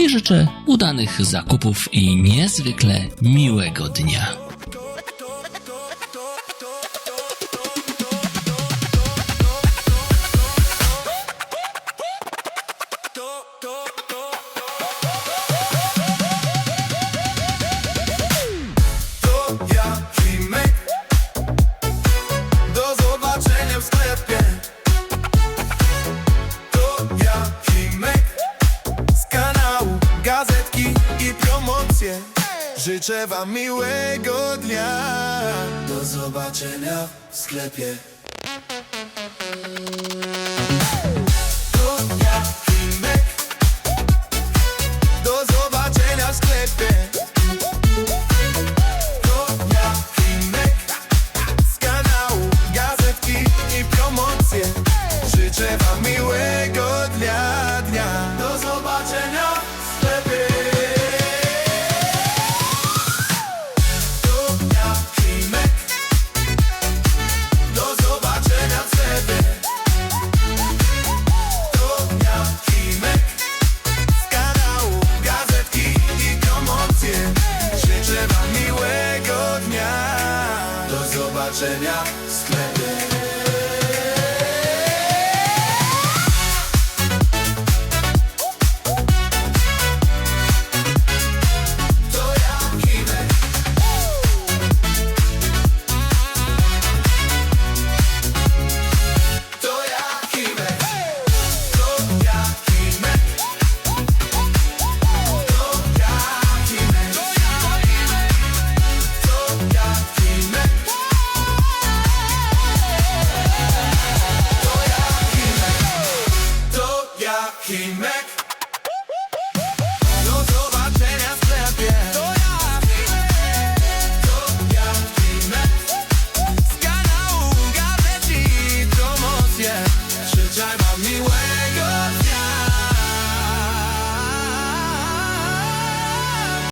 i życzę udanych zakupów i niezwykle miłego dnia. Życzę wam miłego dnia. Do zobaczenia w sklepie. Do dnia Klimek Do zobaczenia w sklepie. Do dnia Klimek Z kanału Gazetki i promocje. Życzę wam miłego marzenia sklepy Do no zobaczenia w sklepie. To ja To ja Timek Z kanału Gazeci Promocje. Życzę miłego dnia.